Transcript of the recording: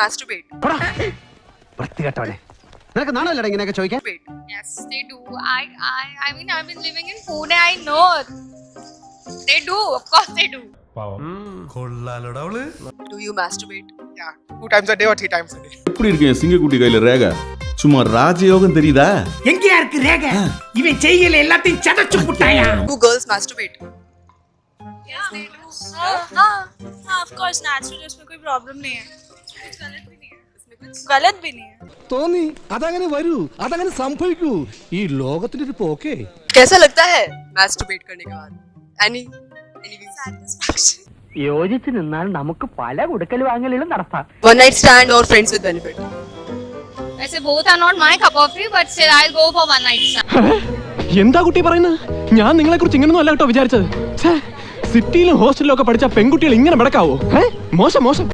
masturbate? വൃത്തികെട്ടവനെ നിനക്ക് നാണമല്ലടാ ഇങ്ങനെയൊക്കെ ചോദിക്കാൻ Yes, they do. I, I, I mean, I've been living in Pune. I know. They do. Of course, they do. കൊള്ളാലോടാ അവള് Do you masturbate? Yeah, two times a day or three times a day. எப்படி இருக்கேன் சிங்கக்குட்டி கையில ரேகா சும்மா ராஜயோகம் தெரியுதா எங்கேயா இருக்கு ரேக இவன் செய்யல எல்லாத்தையும் சதைச்சு புட்டாயா Do girls masturbate? Yes, they do. हाँ, हाँ, हाँ, of course, natural. इसमें कोई problem नहीं है. कुछ गलत भी नहीं है. इसमें कुछ गलत भी नहीं है. തോന്നി അതങ്ങനെ വരൂ അതങ്ങനെ സംഭവിക്കൂ ഈ ലോകത്തിന്റെ ഒരു പോക്കേ कैसा लगता है masturbate करने के बाद? Any any Satisfaction. യോജിച്ച് നിന്നാൽ നമുക്ക് പല കൊടുക്കൽ വാങ്ങലുകളും നടത്താം one night stand or friends with benefit? वैसे both are not my cup of tea, but still I'll go for one night stand. എന്താ കുട്ടി പറയുന്നത് ഞാൻ നിങ്ങളെ കുറിച്ച് ഇങ്ങനൊന്നും അല്ല കേട്ടോ വിചാരിച്ചത് ഛേ, സിറ്റിയിലും ഹോസ്റ്റലിലും ഒക്കെ പഠിച്ച പെൺകുട്ടികൾ ഇങ്ങനെ നടക്കാവോ മോശം മോശം.